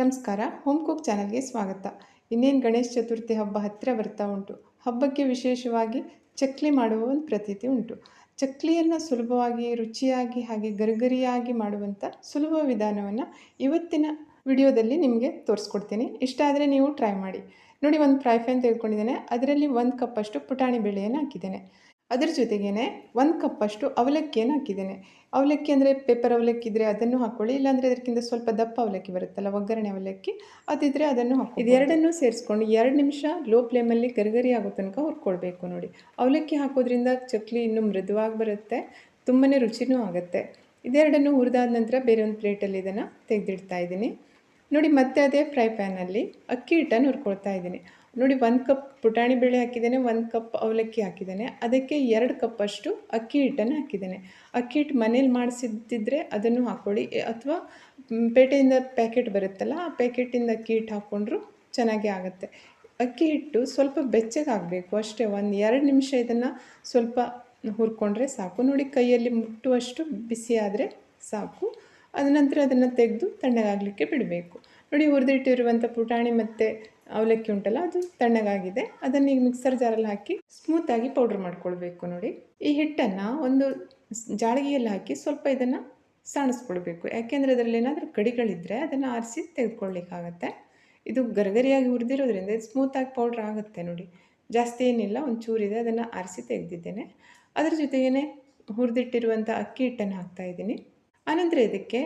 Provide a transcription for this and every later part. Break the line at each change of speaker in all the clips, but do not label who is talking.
ನಮಸ್ಕಾರ home cook ಚಾನಲ್ಗೆ ಸ್ವಾಗತ. ಇನ್ನೇನು ಗಣೇಶ ಚತುರ್ಥಿ ಹಬ್ಬ ಹತ್ತಿರ ಬರ್ತಾ ಉಂಟು. ಹಬ್ಬಕ್ಕೆ ವಿಶೇಷವಾಗಿ ಚಕ್ಲಿ ಮಾಡುವ ಒಂದು ಪ್ರತೀತಿ ಉಂಟು. ಚಕ್ಲಿಯನ್ನು ಸುಲಭವಾಗಿ, ರುಚಿಯಾಗಿ, ಹಾಗೆ ಗರಿಗರಿಯಾಗಿ ಮಾಡುವಂಥ ಸುಲಭ ವಿಧಾನವನ್ನು ಇವತ್ತಿನ ವಿಡಿಯೋದಲ್ಲಿ ನಿಮಗೆ ತೋರಿಸ್ಕೊಡ್ತೀನಿ. ಇಷ್ಟ ಆದರೆ ನೀವು ಟ್ರೈ ಮಾಡಿ. ನೋಡಿ, ಒಂದು ಫ್ರೈ ಫ್ಯಾನ್ ತೆಗೆದುಕೊಂಡಿದ್ದೇನೆ. ಅದರಲ್ಲಿ ಒಂದು ಕಪ್ಪಷ್ಟು ಪುಟಾಣಿ ಬೇಳೆಯನ್ನು ಹಾಕಿದ್ದೇನೆ. ಅದರ ಜೊತೆಗೇ ಒಂದು ಕಪ್ಪಷ್ಟು ಅವಲಕ್ಕಿಯನ್ನು ಹಾಕಿದ್ದೇನೆ. ಅವಲಕ್ಕಿ ಅಂದರೆ ಪೇಪರ್ ಅವಲಕ್ಕಿ ಇದ್ದರೆ ಅದನ್ನು ಹಾಕ್ಕೊಳ್ಳಿ ಇಲ್ಲಾಂದರೆ ಅದಕ್ಕಿಂತ ಸ್ವಲ್ಪ ದಪ್ಪ ಅವಲಕ್ಕಿ ಬರುತ್ತಲ್ಲ, ಒಗ್ಗರಣೆ ಅವಲಕ್ಕಿ ಅದಿದ್ದರೆ ಅದನ್ನು ಹಾಕಿ ಇದೆರಡನ್ನೂ ಸೇರಿಸ್ಕೊಂಡು ಎರಡು ನಿಮಿಷ ಲೋ ಫ್ಲೇಮಲ್ಲಿ ಗರಿಗರಿ ಆಗೋ ತನಕ ಹುರ್ಕೊಳ್ಬೇಕು ನೋಡಿ. ಅವಲಕ್ಕಿ ಹಾಕೋದ್ರಿಂದ ಚಕ್ಲಿ ಇನ್ನೂ ಮೃದುವಾಗಿ ಬರುತ್ತೆ ತುಂಬಾ ರುಚಿನೂ ಆಗುತ್ತೆ. ಇದೆರಡನ್ನು ಹುರಿದಾದ ನಂತರ ಬೇರೆ ಒಂದು ಪ್ಲೇಟಲ್ಲಿ ಇದನ್ನು ತೆಗೆದಿಡ್ತಾ ಇದ್ದೀನಿ. ನೋಡಿ ಮತ್ತೆ ಅದೇ ಫ್ರೈ ಪ್ಯಾನಲ್ಲಿ ಅಕ್ಕಿ ಹಿಟ್ಟನ್ನು ಹುರ್ಕೊಳ್ತಾ ಇದ್ದೀನಿ. ನೋಡಿ, ಒಂದು ಕಪ್ ಪುಟಾಣಿ ಬೇಳೆ ಹಾಕಿದ್ದೇನೆ, ಒಂದು ಕಪ್ ಅವಲಕ್ಕಿ ಹಾಕಿದ್ದೇನೆ. ಅದಕ್ಕೆ ಎರಡು ಕಪ್ಪಷ್ಟು ಅಕ್ಕಿ ಹಿಟ್ಟನ್ನು ಹಾಕಿದ್ದೇನೆ. ಅಕ್ಕಿ ಹಿಟ್ಟು ಮನೇಲಿ ಮಾಡಿಸಿದ್ದಿದ್ರೆ ಅದನ್ನು ಹಾಕ್ಕೊಳ್ಳಿ. ಅಥವಾ ಪೇಟೆಯಿಂದ ಪ್ಯಾಕೆಟ್ ಬರುತ್ತಲ್ಲ, ಆ ಪ್ಯಾಕೆಟಿಂದ ಅಕ್ಕಿ ಹಿಟ್ಟು ಹಾಕ್ಕೊಂಡ್ರು ಚೆನ್ನಾಗಿ ಆಗುತ್ತೆ. ಅಕ್ಕಿ ಹಿಟ್ಟು ಸ್ವಲ್ಪ ಬೆಚ್ಚಗಾಗಬೇಕು ಅಷ್ಟೇ, ಒಂದು ಎರಡು ನಿಮಿಷ ಇದನ್ನು ಸ್ವಲ್ಪ ಹುರ್ಕೊಂಡ್ರೆ ಸಾಕು. ನೋಡಿ, ಕೈಯಲ್ಲಿ ಮುಟ್ಟುವಷ್ಟು ಬಿಸಿ ಆದರೆ ಸಾಕು. ಅದ ನಂತರ ಅದನ್ನು ತೆಗೆದು ತಣ್ಣಗಾಗಲಿಕ್ಕೆ ಬಿಡಬೇಕು. ನೋಡಿ, ಹುರಿದಿಟ್ಟಿರುವಂಥ ಪುಟಾಣಿ ಮತ್ತು ಅವಲಕ್ಕಿ ಉಂಟಲ್ಲ, ಅದು ತಣ್ಣಗಾಗಿದೆ. ಅದನ್ನು ಈಗ ಮಿಕ್ಸರ್ ಜಾರಲ್ಲಿ ಹಾಕಿ ಸ್ಮೂತಾಗಿ ಪೌಡ್ರ್ ಮಾಡ್ಕೊಳ್ಬೇಕು ನೋಡಿ. ಈ ಹಿಟ್ಟನ್ನು ಒಂದು ಜಾಳಿಗೆಯಲ್ಲಿ ಹಾಕಿ ಸ್ವಲ್ಪ ಇದನ್ನು ಸಾಣಿಸ್ಕೊಳ್ಬೇಕು. ಯಾಕೆಂದರೆ ಅದರಲ್ಲಿ ಏನಾದರೂ ಕಡಿಗಳಿದ್ದರೆ ಅದನ್ನು ಆರಿಸಿ ತೆಗೆದುಕೊಳ್ಳಿಕ್ಕಾಗತ್ತೆ. ಇದು ಗರಗರಿಯಾಗಿ ಹುರಿದಿರೋದ್ರಿಂದ ಇದು ಸ್ಮೂತಾಗಿ ಪೌಡ್ರ್ ಆಗುತ್ತೆ ನೋಡಿ. ಜಾಸ್ತಿ ಏನಿಲ್ಲ, ಒಂದು ಚೂರಿದೆ, ಅದನ್ನು ಆರಿಸಿ ತೆಗೆದಿದ್ದೇನೆ. ಅದರ ಜೊತೆಗೇ ಹುರಿದಿಟ್ಟಿರುವಂಥ ಅಕ್ಕಿ ಹಿಟ್ಟನ್ನು ಹಾಕ್ತಾ ಇದ್ದೀನಿ. ಆನಂತರ ಇದಕ್ಕೆ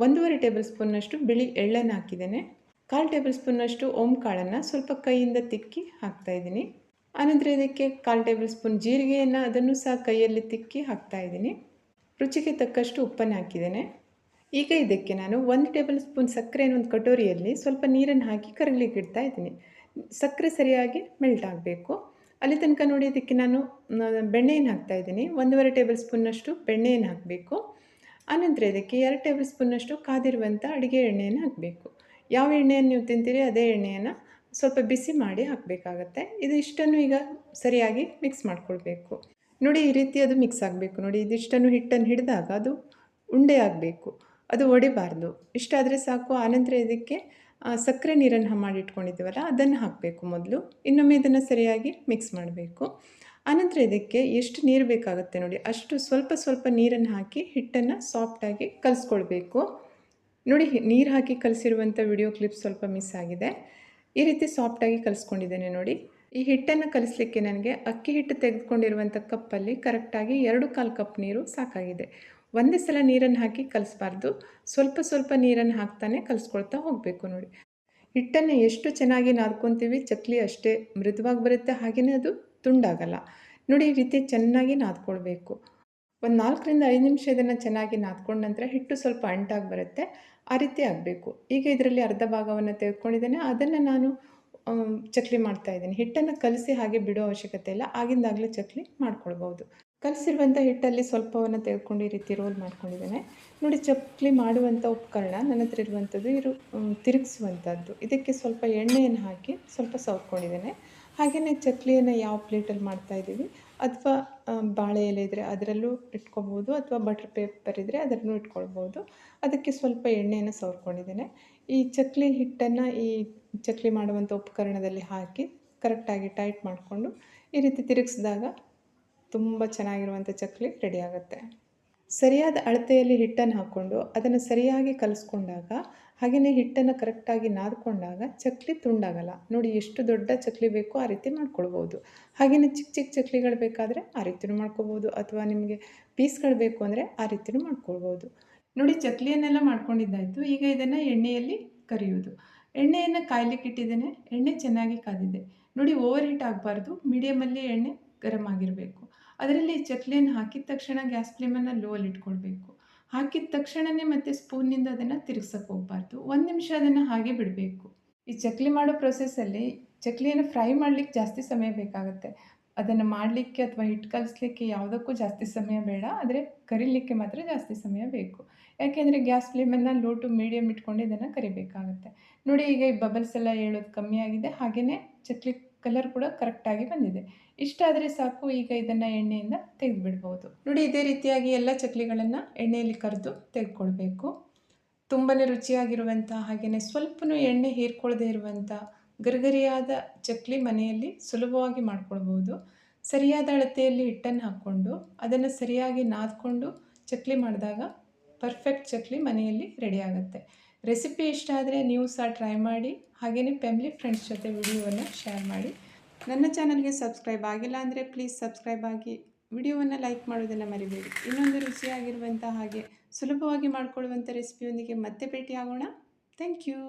ಒಂದೂವರೆ ಟೇಬಲ್ ಸ್ಪೂನ್ನಷ್ಟು ಬಿಳಿ ಎಳ್ಳನ್ನು ಹಾಕಿದ್ದೇನೆ. ಕಾಲು ಟೇಬಲ್ ಸ್ಪೂನ್ನಷ್ಟು ಓಂ ಕಾಳನ್ನು ಸ್ವಲ್ಪ ಕೈಯಿಂದ ತಿಕ್ಕಿ ಹಾಕ್ತಾಯಿದ್ದೀನಿ ಆನಂತರ ಇದಕ್ಕೆ ಕಾಲು ಟೇಬಲ್ ಸ್ಪೂನ್ ಜೀರಿಗೆಯನ್ನು ಅದನ್ನು ಸಹ ಕೈಯಲ್ಲಿ ತಿಕ್ಕಿ ಹಾಕ್ತಾಯಿದ್ದೀನಿ ರುಚಿಗೆ ತಕ್ಕಷ್ಟು ಉಪ್ಪನ್ನು ಹಾಕಿದ್ದೇನೆ. ಈಗ ಇದಕ್ಕೆ ನಾನು ಒಂದು ಟೇಬಲ್ ಸ್ಪೂನ್ ಸಕ್ಕರೆಯನ್ನು ಒಂದು ಕಟೋರಿಯಲ್ಲಿ ಸ್ವಲ್ಪ ನೀರನ್ನು ಹಾಕಿ ಕರಗಲಿಕ್ಕೆ ಇಡ್ತಾ ಇದ್ದೀನಿ. ಸಕ್ಕರೆ ಸರಿಯಾಗಿ ಮೆಲ್ಟ್ ಆಗಬೇಕು. ಅಲ್ಲಿ ತನಕ ನೋಡಿ ಇದಕ್ಕೆ ನಾನು ಬೆಣ್ಣೆಯನ್ನು ಹಾಕ್ತಾಯಿದ್ದೀನಿ ಒಂದೂವರೆ ಟೇಬಲ್ ಸ್ಪೂನ್ನಷ್ಟು ಬೆಣ್ಣೆಯನ್ನು ಹಾಕಬೇಕು. ಆನಂತರ ಇದಕ್ಕೆ ಎರಡು ಟೇಬಲ್ ಸ್ಪೂನ್ನಷ್ಟು ಕಾದಿರುವಂಥ ಅಡುಗೆ ಎಣ್ಣೆಯನ್ನು ಹಾಕಬೇಕು. ಯಾವ ಎಣ್ಣೆಯನ್ನು ನೀವು ತಿಂತೀರಿ ಅದೇ ಎಣ್ಣೆಯನ್ನು ಸ್ವಲ್ಪ ಬಿಸಿ ಮಾಡಿ ಹಾಕಬೇಕಾಗತ್ತೆ. ಇದು ಇಷ್ಟನ್ನು ಈಗ ಸರಿಯಾಗಿ ಮಿಕ್ಸ್ ಮಾಡಿಕೊಳ್ಬೇಕು. ನೋಡಿ ಈ ರೀತಿ ಅದು ಮಿಕ್ಸ್ ಆಗಬೇಕು. ನೋಡಿ ಇದಿಷ್ಟನ್ನು ಹಿಟ್ಟನ್ನು ಹಿಡಿದಾಗ ಅದು ಉಂಡೆ ಆಗಬೇಕು. ಅದು ಒಡಿಬಾರ್ದು. ಇಷ್ಟಾದರೆ ಸಾಕು. ಆನಂತರ ಇದಕ್ಕೆ ಸಕ್ಕರೆ ನೀರನ್ನು ಮಾಡಿ ಇಟ್ಕೊಂಡಿದ್ದೀವಲ್ಲ ಅದನ್ನು ಹಾಕಬೇಕು ಮೊದಲು. ಇನ್ನೊಮ್ಮೆ ಇದನ್ನು ಸರಿಯಾಗಿ ಮಿಕ್ಸ್ ಮಾಡಬೇಕು. ಆನಂತರ ಇದಕ್ಕೆ ಎಷ್ಟು ನೀರು ಬೇಕಾಗುತ್ತೆ ನೋಡಿ. ಅಷ್ಟು ಸ್ವಲ್ಪ ಸ್ವಲ್ಪ ನೀರನ್ನು ಹಾಕಿ ಹಿಟ್ಟನ್ನು ಸಾಫ್ಟಾಗಿ ಕಲಿಸ್ಕೊಳ್ಬೇಕು. ನೋಡಿ, ನೀರು ಹಾಕಿ ಕಲಿಸಿರುವಂಥ ವಿಡಿಯೋ ಕ್ಲಿಪ್ ಸ್ವಲ್ಪ ಮಿಸ್ ಆಗಿದೆ. ಈ ರೀತಿ ಸಾಫ್ಟಾಗಿ ಕಲಿಸ್ಕೊಂಡಿದ್ದೇನೆ ನೋಡಿ. ಈ ಹಿಟ್ಟನ್ನು ಕಲಿಸ್ಲಿಕ್ಕೆ ನನಗೆ ಅಕ್ಕಿ ಹಿಟ್ಟು ತೆಗೆದುಕೊಂಡಿರುವಂಥ ಕಪ್ಪಲ್ಲಿ ಕರೆಕ್ಟಾಗಿ ಎರಡು ಕಾಲು ಕಪ್ ನೀರು ಸಾಕಾಗಿದೆ. ಒಂದೇ ಸಲ ನೀರನ್ನು ಹಾಕಿ ಕಲಿಸ್ಬಾರ್ದು. ಸ್ವಲ್ಪ ಸ್ವಲ್ಪ ನೀರನ್ನು ಹಾಕ್ತಾನೆ ಕಲಿಸ್ಕೊಳ್ತಾ ಹೋಗಬೇಕು ನೋಡಿ. ಹಿಟ್ಟನ್ನು ಎಷ್ಟು ಚೆನ್ನಾಗಿ ನಾದ್ಕೊತೀವಿ, ಚಕ್ಲಿ ಅಷ್ಟೇ ಮೃದುವಾಗಿ ಬರುತ್ತೆ ಹಾಗೆಯೇ ಅದು ತುಂಡಾಗಲ್ಲ. ನೋಡಿ, ಈ ರೀತಿ ಚೆನ್ನಾಗಿ ನಾದ್ಕೊಳ್ಬೇಕು. ಒಂದು ನಾಲ್ಕರಿಂದ ಐದು ನಿಮಿಷ ಇದನ್ನು ಚೆನ್ನಾಗಿ ನಾದ್ಕೊಂಡ ನಂತರ ಹಿಟ್ಟು ಸ್ವಲ್ಪ ಅಂಟಾಗಿ ಬರುತ್ತೆ. ಆ ರೀತಿ ಆಗಬೇಕು. ಈಗ ಇದರಲ್ಲಿ ಅರ್ಧ ಭಾಗವನ್ನು ತೆಗೆದುಕೊಂಡಿದ್ದೇನೆ. ಅದನ್ನು ನಾನು ಚಕ್ಲಿ ಮಾಡ್ತಾ ಇದ್ದೀನಿ. ಹಿಟ್ಟನ್ನು ಕಲಸಿ ಹಾಗೆ ಬಿಡೋ ಅವಶ್ಯಕತೆ ಇಲ್ಲ. ಆಗಿಂದಾಗಲೇ ಚಕ್ಲಿ ಮಾಡ್ಕೊಳ್ಬೋದು ಕಲಸಿರುವಂಥ ಹಿಟ್ಟಲ್ಲಿ ಸ್ವಲ್ಪವನ್ನು ತೆಗೆದುಕೊಂಡು ಈ ರೀತಿ ರೋಲ್ ಮಾಡ್ಕೊಂಡಿದ್ದೇನೆ. ನೋಡಿ, ಚಕ್ಲಿ ಮಾಡುವಂಥ ಉಪಕರಣ ನನ್ನ ಹತ್ರ ಇರುವಂಥದ್ದು ಇರು ತಿರುಗಿಸುವಂಥದ್ದು. ಇದಕ್ಕೆ ಸ್ವಲ್ಪ ಎಣ್ಣೆಯನ್ನು ಹಾಕಿ ಸ್ವಲ್ಪ ಸವರ್ಕೊಂಡಿದ್ದೇನೆ ಹಾಗೆಯೇ ಚಕ್ಲಿಯನ್ನು ಯಾವ ಪ್ಲೇಟಲ್ಲಿ ಮಾಡ್ತಾಯಿದ್ದೀವಿ ಅಥವಾ ಬಾಳೆ ಎಲೆ ಇದ್ದರೆ ಅದರಲ್ಲೂ ಇಟ್ಕೊಬೋದು, ಅಥವಾ ಬಟರ್ ಪೇಪರ್ ಇದ್ದರೆ ಅದರಲ್ಲೂ ಇಟ್ಕೊಳ್ಬೋದು. ಅದಕ್ಕೆ ಸ್ವಲ್ಪ ಎಣ್ಣೆಯನ್ನು ಸವರ್ಕೊಂಡಿದ್ದೇನೆ. ಈ ಚಕ್ಲಿ ಹಿಟ್ಟನ್ನು ಈ ಚಕ್ಲಿ ಮಾಡುವಂಥ ಉಪಕರಣದಲ್ಲಿ ಹಾಕಿ ಕರೆಕ್ಟಾಗಿ ಟೈಟ್ ಮಾಡಿಕೊಂಡು ಈ ರೀತಿ ತಿರುಗಿಸಿದಾಗ ತುಂಬ ಚೆನ್ನಾಗಿರುವಂಥ ಚಕ್ಲಿ ರೆಡಿ ಆಗುತ್ತೆ. ಸರಿಯಾದ ಅಳತೆಯಲ್ಲಿ ಹಿಟ್ಟನ್ನು ಹಾಕ್ಕೊಂಡು ಅದನ್ನು ಸರಿಯಾಗಿ ಕಲಿಸ್ಕೊಂಡಾಗ ಹಾಗೆಯೇ ಹಿಟ್ಟನ್ನು ಕರೆಕ್ಟಾಗಿ ನಾದ್ಕೊಂಡಾಗ ಚಕ್ಲಿ ತುಂಡಾಗಲ್ಲ. ನೋಡಿ ಎಷ್ಟು ದೊಡ್ಡ ಚಕ್ಲಿ ಬೇಕೋ ಆ ರೀತಿ ಮಾಡ್ಕೊಳ್ಬೋದು. ಹಾಗೆಯೇ ಚಿಕ್ಕ ಚಿಕ್ಕ ಚಕ್ಲಿಗಳು ಬೇಕಾದರೆ ಆ ರೀತಿಯೂ ಮಾಡ್ಕೋಬೋದು ಅಥವಾ ನಿಮಗೆ ಪೀಸ್ಗಳು ಬೇಕು ಅಂದರೆ ಆ ರೀತಿಯೂ ಮಾಡ್ಕೊಳ್ಬೋದು. ನೋಡಿ ಚಕ್ಲಿಯನ್ನೆಲ್ಲ ಮಾಡ್ಕೊಂಡಿದ್ದಾಯಿತು. ಈಗ ಇದನ್ನು ಎಣ್ಣೆಯಲ್ಲಿ ಕರಿಯೋದು. ಎಣ್ಣೆಯನ್ನು ಕಾಯ್ಲಿಕ್ಕೆ ಇಟ್ಟಿದ್ದೇನೆ. ಎಣ್ಣೆ ಚೆನ್ನಾಗಿ ಕಾದಿದೆ. ನೋಡಿ ಓವರ್ ಹೀಟ್ ಆಗಬಾರ್ದು. ಮೀಡಿಯಮಲ್ಲಿ ಎಣ್ಣೆ ಗರಮ್ ಆಗಿರಬೇಕು. ಅದರಲ್ಲಿ ಚಕ್ಲಿಯನ್ನು ಹಾಕಿದ ತಕ್ಷಣ ಗ್ಯಾಸ್ ಫ್ಲೇಮನ್ನು ಲೋಲ್ಲಿ ಇಟ್ಕೊಳ್ಬೇಕು. ಹಾಕಿದ ತಕ್ಷಣವೇ ಮತ್ತೆ ಸ್ಪೂನ್ನಿಂದ ಅದನ್ನು ತಿರುಗ್ಸಕ್ಕೆ ಹೋಗ್ಬಾರ್ದು. ಒಂದು ನಿಮಿಷ ಅದನ್ನು ಹಾಗೆ ಬಿಡಬೇಕು. ಈ ಚಕ್ಲಿ ಮಾಡೋ ಪ್ರೊಸೆಸ್ಸಲ್ಲಿ ಚಕ್ಲಿಯನ್ನು ಫ್ರೈ ಮಾಡಲಿಕ್ಕೆ ಜಾಸ್ತಿ ಸಮಯ ಬೇಕಾಗುತ್ತೆ. ಅದನ್ನು ಮಾಡಲಿಕ್ಕೆ ಅಥವಾ ಹಿಟ್ಟು ಕಲಿಸ್ಲಿಕ್ಕೆ ಯಾವುದಕ್ಕೂ ಜಾಸ್ತಿ ಸಮಯ ಬೇಡ. ಆದರೆ ಕರಿಲಿಕ್ಕೆ ಮಾತ್ರ ಜಾಸ್ತಿ ಸಮಯ ಬೇಕು. ಯಾಕೆಂದರೆ ಗ್ಯಾಸ್ ಫ್ಲೇಮನ್ನು ಲೋ ಟು ಮೀಡಿಯಮ್ ಇಟ್ಕೊಂಡು ಇದನ್ನು ಕರಿಬೇಕಾಗುತ್ತೆ. ನೋಡಿ ಈಗ ಈ ಬಬಲ್ಸ್ ಎಲ್ಲ ಹೇಳೋದು ಕಮ್ಮಿ ಆಗಿದೆ. ಹಾಗೆಯೇ ಚಕ್ಲಿ ಕಲರ್ ಕೂಡ ಕರೆಕ್ಟಾಗಿ ಬಂದಿದೆ. ಇಷ್ಟಾದರೆ ಸಾಕು ಈಗ ಇದನ್ನು ಎಣ್ಣೆಯಿಂದ ತೆಗೆದುಬಿಡ್ಬೋದು. ನೋಡಿ, ಇದೇ ರೀತಿಯಾಗಿ ಎಲ್ಲ ಚಕ್ಲಿಗಳನ್ನು ಎಣ್ಣೆಯಲ್ಲಿ ಕರೆದು ತೆಗೆದುಕೊಳ್ಬೇಕು. ತುಂಬಾ ರುಚಿಯಾಗಿರುವಂಥ ಹಾಗೆಯೇ ಸ್ವಲ್ಪನೂ ಎಣ್ಣೆ ಹೀರ್ಕೊಳ್ಳದೇ ಇರುವಂಥ ಗರಿಗರಿಯಾದ ಚಕ್ಲಿ ಮನೆಯಲ್ಲಿ ಸುಲಭವಾಗಿ ಮಾಡ್ಕೊಳ್ಬೋದು. ಸರಿಯಾದ ಅಳತೆಯಲ್ಲಿ ಹಿಟ್ಟನ್ನು ಹಾಕ್ಕೊಂಡು ಅದನ್ನು ಸರಿಯಾಗಿ ನಾದ್ಕೊಂಡು ಚಕ್ಲಿ ಮಾಡಿದಾಗ ಪರ್ಫೆಕ್ಟ್ ಚಕ್ಲಿ ಮನೆಯಲ್ಲಿ ರೆಡಿ ಆಗುತ್ತೆ. ರೆಸಿಪಿ ಇಷ್ಟ ಆದರೆ ನೀವು ಸಹ ಟ್ರೈ ಮಾಡಿ ಹಾಗೆಯೇ ಫ್ಯಾಮಿಲಿ ಫ್ರೆಂಡ್ಸ್ ಜೊತೆ ವಿಡಿಯೋವನ್ನು ಶೇರ್ ಮಾಡಿ. ನನ್ನ ಚಾನಲ್ಗೆ ಸಬ್ಸ್ಕ್ರೈಬ್ ಆಗಿಲ್ಲ ಅಂದರೆ ಪ್ಲೀಸ್ ಸಬ್ಸ್ಕ್ರೈಬ್ ಆಗಿ. ವಿಡಿಯೋವನ್ನು ಲೈಕ್ ಮಾಡೋದನ್ನು ಮರಿಬೇಡಿ. ಇನ್ನೊಂದು ರುಚಿಯಾಗಿರುವಂಥ ಹಾಗೆ ಸುಲಭವಾಗಿ ಮಾಡಿಕೊಳ್ಳುವಂಥ ರೆಸಿಪಿಯೊಂದಿಗೆ ಮತ್ತೆ ಭೇಟಿಯಾಗೋಣ. Thank you